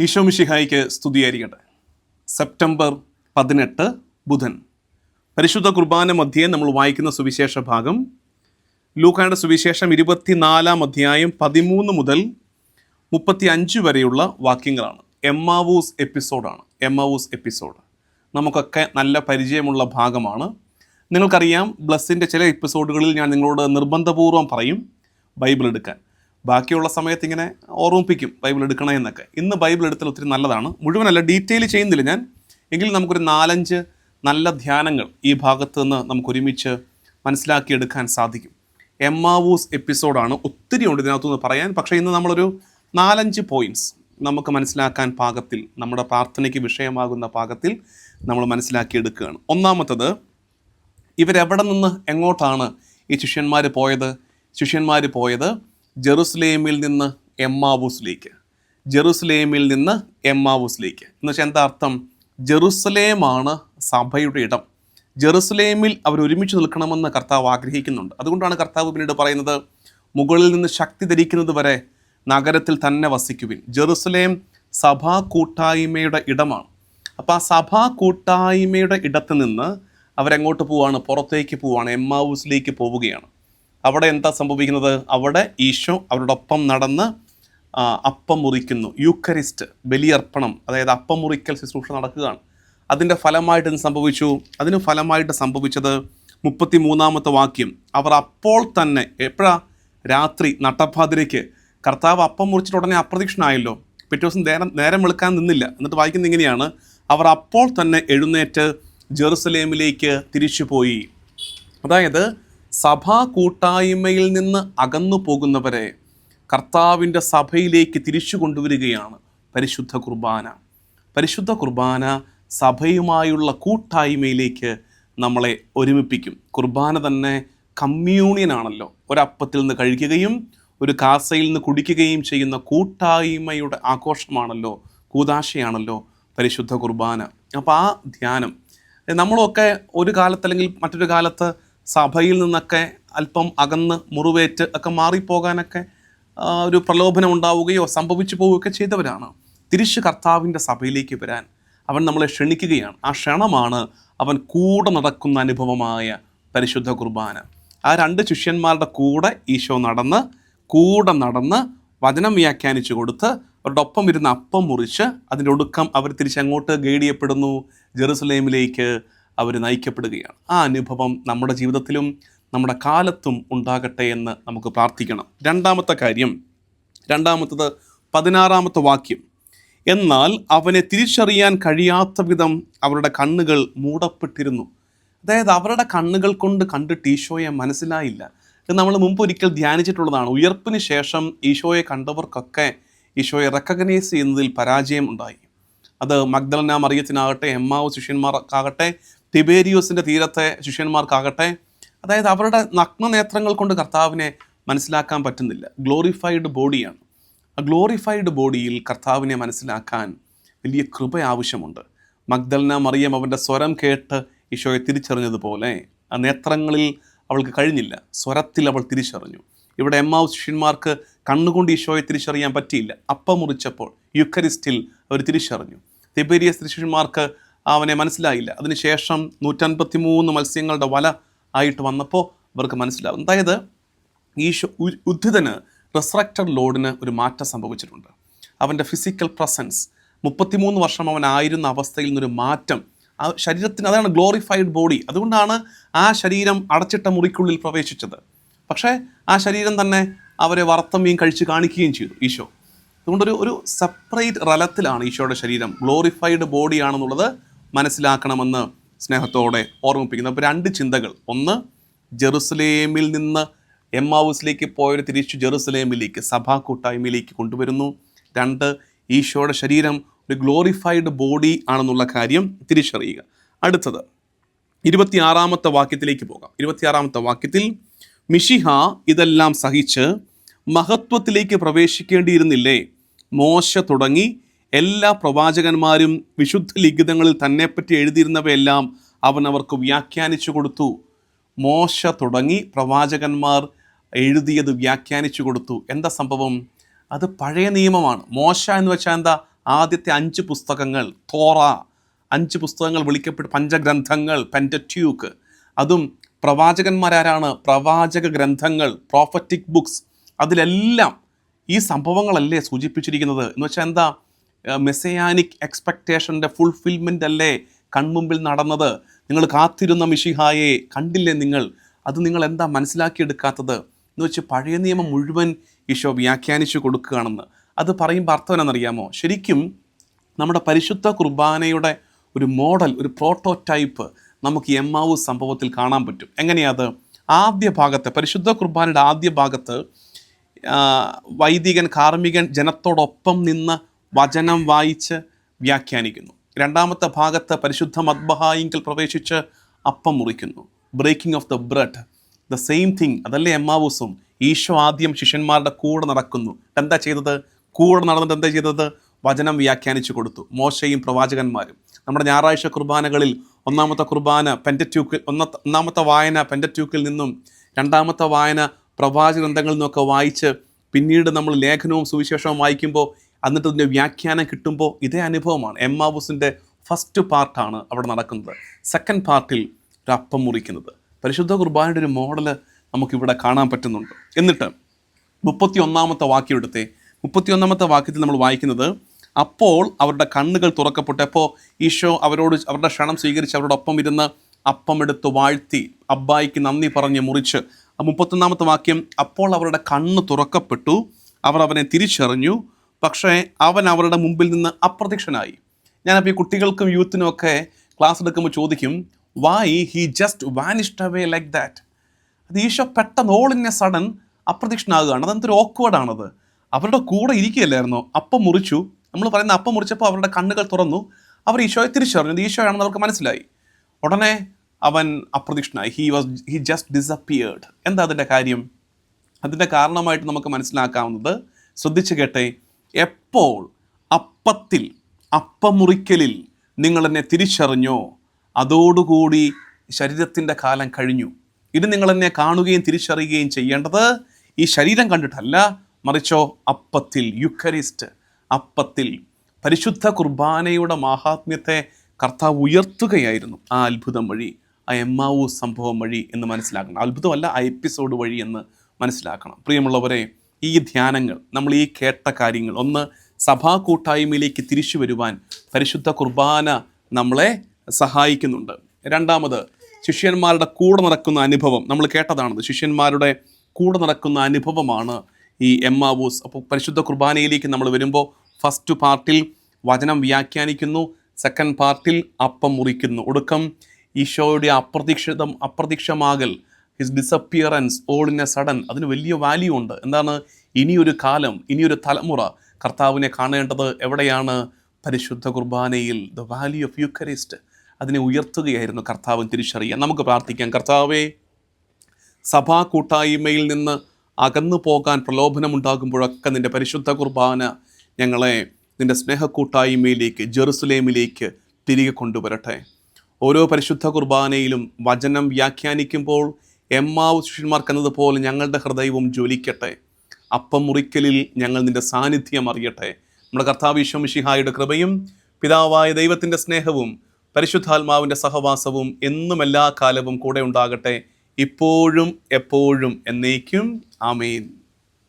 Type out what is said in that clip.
ഈശോ മിശിഹായിക്ക് സ്തുതിയായിരിക്കട്ടെ. സെപ്റ്റംബർ പതിനെട്ട് ബുധൻ. പരിശുദ്ധ കുർബാന മധ്യേ നമ്മൾ വായിക്കുന്ന സുവിശേഷ ഭാഗം. ലൂക്കായുടെ സുവിശേഷം ഇരുപത്തിനാലാം അധ്യായം പതിമൂന്ന് മുതൽ മുപ്പത്തി അഞ്ച് വരെയുള്ള വാക്യങ്ങളാണ്. എമ്മാവൂസ് എപ്പിസോഡാണ്. Emmaus episode. നമുക്കൊക്കെ നല്ല പരിചയമുള്ള ഭാഗമാണ്. നിങ്ങൾക്കറിയാം ബ്ലസ്സിന്റെ ചില എപ്പിസോഡുകളിൽ ഞാൻ നിങ്ങളോട് നിർബന്ധപൂർവം പറയും ബൈബിൾ എടുക്കാൻ. ബാക്കിയുള്ള സമയത്ത് ഇങ്ങനെ ഓർമ്മിപ്പിക്കും ബൈബിൾ എടുക്കണേ എന്നൊക്കെ. ഇന്ന് ബൈബിൾ എടുത്താൽ ഒത്തിരി നല്ലതാണ്. മുഴുവനല്ല ഡീറ്റെയിൽ ചെയ്യുന്നില്ല ഞാൻ. എങ്കിലും നമുക്കൊരു നാലഞ്ച് നല്ല ധ്യാനങ്ങൾ ഈ ഭാഗത്ത് നിന്ന് നമുക്ക് ഒരുമിച്ച് മനസ്സിലാക്കിയെടുക്കാൻ സാധിക്കും. എമ്മാവൂസ് എപ്പിസോഡാണ് ഒത്തിരി ഉണ്ട് ഇതിനകത്തുനിന്ന് പറയാൻ. പക്ഷേ ഇന്ന് നമ്മളൊരു നാലഞ്ച് പോയിന്റ്സ് നമുക്ക് മനസ്സിലാക്കാൻ പാകത്തിൽ നമ്മുടെ പ്രാർത്ഥനയ്ക്ക് വിഷയമാകുന്ന പാകത്തിൽ നമ്മൾ മനസ്സിലാക്കിയെടുക്കുകയാണ്. ഒന്നാമത്തത് ഇവരെവിടെ നിന്ന് എങ്ങോട്ടാണ് ഈ ശിഷ്യന്മാർ പോയത്? ശിഷ്യന്മാർ പോയത് ജെറുസലേമിൽ നിന്ന് എമ്മാവൂസിലേക്ക്. ജെറുസലേമിൽ നിന്ന് എമ്മാവൂസിലേക്ക്. എന്ന് വെച്ചാൽ എന്താ അർത്ഥം? ജെറുസലേമാണ് സഭയുടെ ഇടം. ജെറുസലേമിൽ അവർ ഒരുമിച്ച് നിൽക്കണമെന്ന് കർത്താവ് ആഗ്രഹിക്കുന്നുണ്ട്. അതുകൊണ്ടാണ് കർത്താവ് പിന്നീട് പറയുന്നത് മുകളിൽ നിന്ന് ശക്തി ധരിക്കുന്നത് വരെ നഗരത്തിൽ തന്നെ വസിക്കുവിൻ. ജെറുസലേം സഭാ കൂട്ടായ്മയുടെ ഇടമാണ്. അപ്പോൾ ആ സഭാ കൂട്ടായ്മയുടെ ഇടത്ത് നിന്ന് അവരെങ്ങോട്ട് പോവുകയാണ് പുറത്തേക്ക് പോവാണ് എമ്മാവൂസിലേക്ക് പോവുകയാണ്. അവിടെ എന്താ സംഭവിക്കുന്നത്? അവിടെ ഈശോ അവരുടെ ഒപ്പം നടന്ന് അപ്പം മുറിക്കുന്നു. യൂക്കറിസ്റ്റ് ബലിയർപ്പണം അതായത് അപ്പം മുറിക്കൽ ശുശ്രൂഷ നടക്കുകയാണ്. അതിന്റെ ഫലമായിട്ട് എന്ത് സംഭവിച്ചു? അതിന് ഫലമായിട്ട് സംഭവിച്ചത് മുപ്പത്തി മൂന്നാമത്തെ വാക്യം. അവർ അപ്പോൾ തന്നെ എപ്പോഴാ? രാത്രി നട്ടപ്പാതിരയ്ക്ക്. കർത്താവ് അപ്പം മുറിച്ചിട്ട് ഉടനെ അപ്രതീക്ഷനായല്ലോ പിറ്റേ ദിവസം നേരം നേരം വെളുക്കാൻ നിന്നില്ല. എന്നിട്ട് വായിക്കുന്നത് ഇങ്ങനെയാണ്. അവർ അപ്പോൾ തന്നെ എഴുന്നേറ്റ് ജെറുസലേമിലേക്ക് തിരിച്ചു പോയി അതായത് സഭാ കൂട്ടായ്മയിൽ നിന്ന് അകന്നു പോകുന്നവരെ കർത്താവിന്റെ സഭയിലേക്ക് തിരിച്ചു കൊണ്ടുവരികയാണ് പരിശുദ്ധ കുർബാന. പരിശുദ്ധ കുർബാന സഭയുമായുള്ള കൂട്ടായ്മയിലേക്ക് നമ്മളെ ഒരുമിപ്പിക്കും. കുർബാന തന്നെ കമ്മ്യൂണിയൻ ആണല്ലോ. ഒരപ്പത്തിൽ നിന്ന് കഴിക്കുകയും ഒരു കാസയിൽ നിന്ന് കുടിക്കുകയും ചെയ്യുന്ന കൂട്ടായ്മയുടെ ആഘോഷമാണല്ലോ കൂതാശയാണല്ലോ പരിശുദ്ധ കുർബാന. അപ്പോൾ ആ ധ്യാനം നമ്മളൊക്കെ ഒരു കാലത്ത് അല്ലെങ്കിൽ മറ്റൊരു കാലത്ത് സഭയിൽ നിന്നൊക്കെ അല്പം അകന്ന് മുറിവേറ്റ് ഒക്കെ മാറിപ്പോകാനൊക്കെ ഒരു പ്രലോഭനം ഉണ്ടാവുകയോ സംഭവിച്ചു പോവുകയൊക്കെ ചെയ്തവരാണ്. തിരിച്ച് കർത്താവിന്റെ സഭയിലേക്ക് വരാൻ അവൻ നമ്മളെ ക്ഷണിക്കുകയാണ്. ആ ക്ഷണമാണ് അവൻ കൂടെ നടക്കുന്ന അനുഭവമായ പരിശുദ്ധ കുർബാന. ആ രണ്ട് ശിഷ്യന്മാരുടെ കൂടെ ഈശോ നടന്ന് കൂടെ നടന്ന് വചനം വ്യാഖ്യാനിച്ചു കൊടുത്ത് അവരുടെ ഒപ്പം ഇരുന്ന് അപ്പം മുറിച്ച് അതിന്റെ ഒടുക്കം അവർ തിരിച്ചങ്ങോട്ട് ഗൈഡ് ചെയ്യപ്പെടുന്നു. ജെറുസലേമിലേക്ക് അവർ നയിക്കപ്പെടുകയാണ്. ആ അനുഭവം നമ്മുടെ ജീവിതത്തിലും നമ്മുടെ കാലത്തും ഉണ്ടാകട്ടെ എന്ന് നമുക്ക് പ്രാർത്ഥിക്കണം. രണ്ടാമത്തെ കാര്യം രണ്ടാമത്തത് പതിനാറാമത്തെ വാക്യം. എന്നാൽ അവനെ തിരിച്ചറിയാൻ കഴിയാത്ത വിധം അവരുടെ കണ്ണുകൾ മൂടപ്പെട്ടിരുന്നു. അതായത് അവരുടെ കണ്ണുകൾ കൊണ്ട് കണ്ടിട്ട് ഈശോയെ മനസ്സിലായില്ല. ഇത് നമ്മൾ മുമ്പ് ഒരിക്കൽ ധ്യാനിച്ചിട്ടുള്ളതാണ്. ഉയർപ്പിന് ശേഷം ഈശോയെ കണ്ടവർക്കൊക്കെ ഈശോയെ റെക്കഗ്നൈസ് ചെയ്യുന്നതിൽ പരാജയം ഉണ്ടായി അത് മഗ്ദലന മറിയത്തിനാകട്ടെ എമ്മാവ് ശിഷ്യന്മാർക്കാകട്ടെ തിബേരിയോസിന്റെ തീരത്തെ ശിഷ്യന്മാർക്കാകട്ടെ അതായത് അവരുടെ നഗ്നനേത്രങ്ങൾ കൊണ്ട് കർത്താവിനെ മനസ്സിലാക്കാൻ പറ്റുന്നില്ല. ഗ്ലോറിഫൈഡ് ബോഡിയാണ് ആ ഗ്ലോറിഫൈഡ് ബോഡിയിൽ കർത്താവിനെ മനസ്സിലാക്കാൻ വലിയ കൃപ ആവശ്യമുണ്ട്. മഗ്ദലന മറിയം അവന്റെ സ്വരം കേട്ട് ഈശോയെ തിരിച്ചറിഞ്ഞതുപോലെ ആ നേത്രങ്ങളിൽ അവൾക്ക് കഴിഞ്ഞില്ല. സ്വരത്തിൽ അവൾ തിരിച്ചറിഞ്ഞു. ഇവിടെ എമ്മാവ് ശിഷ്യന്മാർക്ക് കണ്ണുകൊണ്ട് ഈശോയെ തിരിച്ചറിയാൻ പറ്റിയില്ല. അപ്പം മുറിച്ചപ്പോൾ യുക്കരിസ്റ്റിൽ അവർ തിരിച്ചറിഞ്ഞു. തിബേരിയസ് ശിഷ്യന്മാർക്ക് അവനെ മനസ്സിലായില്ല. അതിനുശേഷം നൂറ്റൻപത്തി മൂന്ന് മത്സ്യങ്ങളുടെ വല ആയിട്ട് വന്നപ്പോൾ അവർക്ക് മനസ്സിലാവും അതായത് ഈശോ ഉദ്ധിതന് റിസ്ട്രക്റ്റഡ് ലോഡിന് ഒരു മാറ്റം സംഭവിച്ചിട്ടുണ്ട്. അവന്റെ ഫിസിക്കൽ പ്രസൻസ് മുപ്പത്തിമൂന്ന് വർഷം അവൻ ആയിരുന്ന അവസ്ഥയിൽ നിന്നൊരു മാറ്റം. ആ ശരീരത്തിന് അതാണ് ഗ്ലോറിഫൈഡ് ബോഡി അതുകൊണ്ടാണ് ആ ശരീരം അടച്ചിട്ട മുറിക്കുള്ളിൽ പ്രവേശിച്ചത്. പക്ഷേ ആ ശരീരം തന്നെ അവരെ വറുത്തം മീൻ കഴിച്ച് കാണിക്കുകയും ചെയ്തു ഈശോ. അതുകൊണ്ടൊരു ഒരു സെപ്പറേറ്റ് റലത്തിലാണ് ഈശോയുടെ ശരീരം. ഗ്ലോറിഫൈഡ് ബോഡിയാണെന്നുള്ളത് മനസ്സിലാക്കണമെന്ന് സ്നേഹത്തോടെ ഓർമ്മിപ്പിക്കുന്നു. അപ്പോൾ രണ്ട് ചിന്തകൾ. ഒന്ന് ജെറുസലേമിൽ നിന്ന് എം ഹൗസിലേക്ക് പോയവർ തിരിച്ചു ജെറുസലേമിലേക്ക് സഭാ കൂട്ടായ്മയിലേക്ക് കൊണ്ടുവരുന്നു. രണ്ട് ഈശോയുടെ ശരീരം ഒരു ഗ്ലോറിഫൈഡ് ബോഡി ആണെന്നുള്ള കാര്യം തിരിച്ചറിയുക. അടുത്തത് ഇരുപത്തിയാറാമത്തെ വാക്യത്തിലേക്ക് പോകാം. ഇരുപത്തിയാറാമത്തെ വാക്യത്തിൽ മിഷിഹ ഇതെല്ലാം സഹിച്ച് മഹത്വത്തിലേക്ക് പ്രവേശിക്കേണ്ടിയിരുന്നില്ലേ? മോശ തുടങ്ങി എല്ലാ പ്രവാചകന്മാരും വിശുദ്ധ ലിഖിതങ്ങളിൽ തന്നെപ്പറ്റി എഴുതിയിരുന്നവയെല്ലാം അവൻ അവർക്ക് വ്യാഖ്യാനിച്ചു കൊടുത്തു. മോശ തുടങ്ങി പ്രവാചകന്മാർ എഴുതിയത് വ്യാഖ്യാനിച്ചു കൊടുത്തു. എന്താ സംഭവം? അത് പഴയ നിയമമാണ്. മോശ എന്ന് വെച്ചാൽ എന്താ? ആദ്യത്തെ അഞ്ച് പുസ്തകങ്ങൾ തോറ. അഞ്ച് പുസ്തകങ്ങൾ വിളിക്കപ്പെട്ട് പഞ്ചഗ്രന്ഥങ്ങൾ പെന്ററ്റ്യൂക്ക്. അതും പ്രവാചകന്മാരാരാണ്. പ്രവാചക ഗ്രന്ഥങ്ങൾ പ്രോഫറ്റിക് ബുക്സ് അതിലെല്ലാം ഈ സംഭവങ്ങളല്ലേ സൂചിപ്പിച്ചിരിക്കുന്നത്? എന്ന് വെച്ചാൽ എന്താ? മെസ്സയാനിക് എക്സ്പെക്റ്റേഷന്റെ ഫുൾഫിൽമെന്റ് അല്ലേ കൺമുമ്പിൽ നടന്നത്? നിങ്ങൾ കാത്തിരുന്ന മിഷിഹായെ കണ്ടില്ലേ നിങ്ങൾ? അത് നിങ്ങൾ എന്താ മനസ്സിലാക്കിയെടുക്കാത്തത്? എന്ന് വെച്ച് പഴയ നിയമം മുഴുവൻ ഈശോ വ്യാഖ്യാനിച്ചു കൊടുക്കുകയാണെന്ന്. അത് പറയുമ്പോൾ അർത്ഥം എന്നറിയാമോ ശരിക്കും നമ്മുടെ പരിശുദ്ധ കുർബാനയുടെ ഒരു മോഡൽ ഒരു പ്രോട്ടോടൈപ്പ് നമുക്ക് എം ആവു സംഭവത്തിൽ കാണാൻ പറ്റും. എങ്ങനെയാത് ആദ്യ ഭാഗത്ത് പരിശുദ്ധ കുർബാനയുടെ ആദ്യ ഭാഗത്ത് വൈദികൻ കാർമ്മികൻ ജനത്തോടൊപ്പം നിന്ന് വചനം വായിച്ച് വ്യാഖ്യാനിക്കുന്നു. രണ്ടാമത്തെ ഭാഗത്ത് പരിശുദ്ധ മദ്ബഹായിങ്കിൽ പ്രവേശിച്ച് അപ്പം മുറിക്കുന്നു. Breaking of the bread the same thing അതല്ലേ എമ്മാവൂസും? ഈശോ ആദ്യം ശിഷ്യന്മാരുടെ കൂടെ നടക്കുന്നു. എന്താ ചെയ്തത്? കൂടെ നടന്നിട്ട് എന്താ ചെയ്തത്? വചനം വ്യാഖ്യാനിച്ചു കൊടുത്തു. മോശയും പ്രവാചകന്മാരും. നമ്മുടെ ഞായറാഴ്ച കുർബാനകളിൽ ഒന്നാമത്തെ കുർബാന പെന്ററ്റ്യൂക്കിൽ ഒന്ന ഒന്നാമത്തെ വായന പെന്ററ്റ്യൂക്കിൽ നിന്നും രണ്ടാമത്തെ വായന പ്രവാചക ഗ്രന്ഥങ്ങളിൽ നിന്നൊക്കെ വായിച്ച് പിന്നീട് നമ്മൾ ലേഖനവും സുവിശേഷവും വായിക്കുമ്പോൾ എന്നിട്ട് ഇതിന്റെ വ്യാഖ്യാനം കിട്ടുമ്പോൾ ഇതേ അനുഭവമാണ്. എം ആബൂസിന്റെ ഫസ്റ്റ് പാർട്ടാണ് അവിടെ നടക്കുന്നത്. സെക്കൻഡ് പാർട്ടിൽ ഒരു അപ്പം മുറിക്കുന്നത്. പരിശുദ്ധ കുർബാനയുടെ ഒരു മോഡൽ നമുക്കിവിടെ കാണാൻ പറ്റുന്നുണ്ട്. എന്നിട്ട് മുപ്പത്തി ഒന്നാമത്തെ വാക്യം എടുത്തേ. മുപ്പത്തി ഒന്നാമത്തെ വാക്യത്തിൽ നമ്മൾ വായിക്കുന്നത് അപ്പോൾ അവരുടെ കണ്ണുകൾ തുറക്കപ്പെട്ടപ്പോൾ ഈശോ അവരോട് അവരുടെ ക്ഷണം സ്വീകരിച്ച് അവരോടൊപ്പം ഇരുന്ന് അപ്പം എടുത്ത് വാഴ്ത്തി അബ്ബായിക്ക് നന്ദി പറഞ്ഞ് മുറിച്ച്. ആ മുപ്പത്തൊന്നാമത്തെ വാക്യം അപ്പോൾ അവരുടെ കണ്ണ് തുറക്കപ്പെട്ടു. അവർ അവനെ തിരിച്ചറിഞ്ഞു. പക്ഷേ അവൻ അവരുടെ മുമ്പിൽ നിന്ന് അപ്രത്യക്ഷനായി. ഞാനപ്പോൾ ഈ കുട്ടികൾക്കും യൂത്തിനും ഒക്കെ ക്ലാസ് എടുക്കുമ്പോൾ ചോദിക്കും why he just vanished away like that അത് ഈശോ പെട്ടെന്ന് ഓൾ ഇൻ സഡൻ അപ്രത്യക്ഷനാകുകയാണ്. അതെന്തൊരു ഓക്വേർഡാണത് അവരുടെ കൂടെ ഇരിക്കുകയല്ലായിരുന്നോ? അപ്പം മുറിച്ചു. നമ്മൾ പറയുന്ന അപ്പം മുറിച്ചപ്പോൾ അവരുടെ കണ്ണുകൾ തുറന്നു. അവർ ഈശോയെ തിരിച്ചറിഞ്ഞു. ഇത് ഈശോയാണെന്ന് അവർക്ക് മനസ്സിലായി. ഉടനെ അവൻ അപ്രത്യക്ഷനായി. He was he just disappeared എന്താ അതിന്റെ കാര്യം? അതിന്റെ കാരണമായിട്ട് നമുക്ക് മനസ്സിലാക്കാവുന്നത് ശ്രദ്ധിച്ചു കേട്ടെ. എപ്പോൾ അപ്പത്തിൽ അപ്പമുറിക്കലിൽ നിങ്ങൾ എന്നെ തിരിച്ചറിഞ്ഞോ? അതോടുകൂടി ശരീരത്തിന്റെ കാലം കഴിഞ്ഞു. ഇത് നിങ്ങൾ എന്നെ കാണുകയും തിരിച്ചറിയുകയും ചെയ്യേണ്ടത് ഈ ശരീരം കണ്ടിട്ടല്ല മറിച്ചോ അപ്പത്തിൽ യുക്കരിസ്റ്റ് അപ്പത്തിൽ പരിശുദ്ധ കുർബാനയുടെ മാഹാത്മ്യത്തെ കർത്താവ് ഉയർത്തുകയായിരുന്നു. ആ അത്ഭുതം വഴി ആ എമ്മാവൂ സംഭവം വഴി എന്ന് മനസ്സിലാക്കണം. അത്ഭുതമല്ല ആ എപ്പിസോഡ് വഴി എന്ന് മനസ്സിലാക്കണം. പ്രിയമുള്ളവരെ ഈ ധ്യാനങ്ങൾ നമ്മൾ ഈ കേട്ട കാര്യങ്ങൾ ഒന്ന് സഭാ കൂട്ടായ്മയിലേക്ക് തിരിച്ചു വരുവാൻ പരിശുദ്ധ കുർബാന നമ്മളെ സഹായിക്കുന്നുണ്ട്. രണ്ടാമത് ശിഷ്യന്മാരുടെ കൂടെ നടക്കുന്ന അനുഭവം. നമ്മൾ കേട്ടതാണത് ശിഷ്യന്മാരുടെ കൂടെ നടക്കുന്ന അനുഭവമാണ് ഈ എമ്മാവൂസ്. അപ്പോൾ പരിശുദ്ധ കുർബാനയിലേക്ക് നമ്മൾ വരുമ്പോൾ ഫസ്റ്റ് പാർട്ടിൽ വചനം വ്യാഖ്യാനിക്കുന്നു സെക്കൻഡ് പാർട്ടിൽ അപ്പം മുറിക്കുന്നു. ഒടുക്കം ഈശോയുടെ അപ്രതീക്ഷിതം അപ്രതീക്ഷമാകൽ his disappearance all in a sudden അതിന് വലിയ വാല്യൂ ഉണ്ട്. എന്താണ്? ഇനിയൊരു കാലം ഇനിയൊരു തലമുറ കർത്താവിനെ കാണേണ്ടത് എവിടെയാണ്? പരിശുദ്ധ കുർബാനയിൽ ദ വാല്യൂ ഓഫ് യുക്കറിസ്റ്റ് അതിനെ ഉയർത്തുകയായിരുന്നു കർത്താവ് തിരിച്ചറിയാൻ. നമുക്ക് പ്രാർത്ഥിക്കാം. കർത്താവേ സഭാ കൂട്ടായ്മയിൽ നിന്ന് അകന്നു പോകാൻ പ്രലോഭനമുണ്ടാകുമ്പോഴൊക്കെ നിന്റെ പരിശുദ്ധ കുർബാന ഞങ്ങളെ നിന്റെ സ്നേഹക്കൂട്ടായ്മയിലേക്ക് ജെറുസലേമിലേക്ക് തിരികെ കൊണ്ടുവരട്ടെ. ഓരോ പരിശുദ്ധ കുർബാനയിലും വചനം വ്യാഖ്യാനിക്കുമ്പോൾ എമ്മാവ് ശിഷ്യന്മാർക്ക് എന്നതുപോലെ ഞങ്ങളുടെ ഹൃദയവും ജ്വലിക്കട്ടെ. അപ്പം മുറിക്കലിൽ ഞങ്ങൾ നിന്റെ സാന്നിധ്യം അറിയട്ടെ. നമ്മുടെ കർത്താവ് ഈശ്വമിഷിഹായുടെ കൃപയും പിതാവായ ദൈവത്തിന്റെ സ്നേഹവും പരിശുദ്ധാത്മാവിന്റെ സഹവാസവും എന്നും എല്ലാ കാലവും കൂടെ ഉണ്ടാകട്ടെ. ഇപ്പോഴും എപ്പോഴും എന്നേക്കും. ആമേൻ.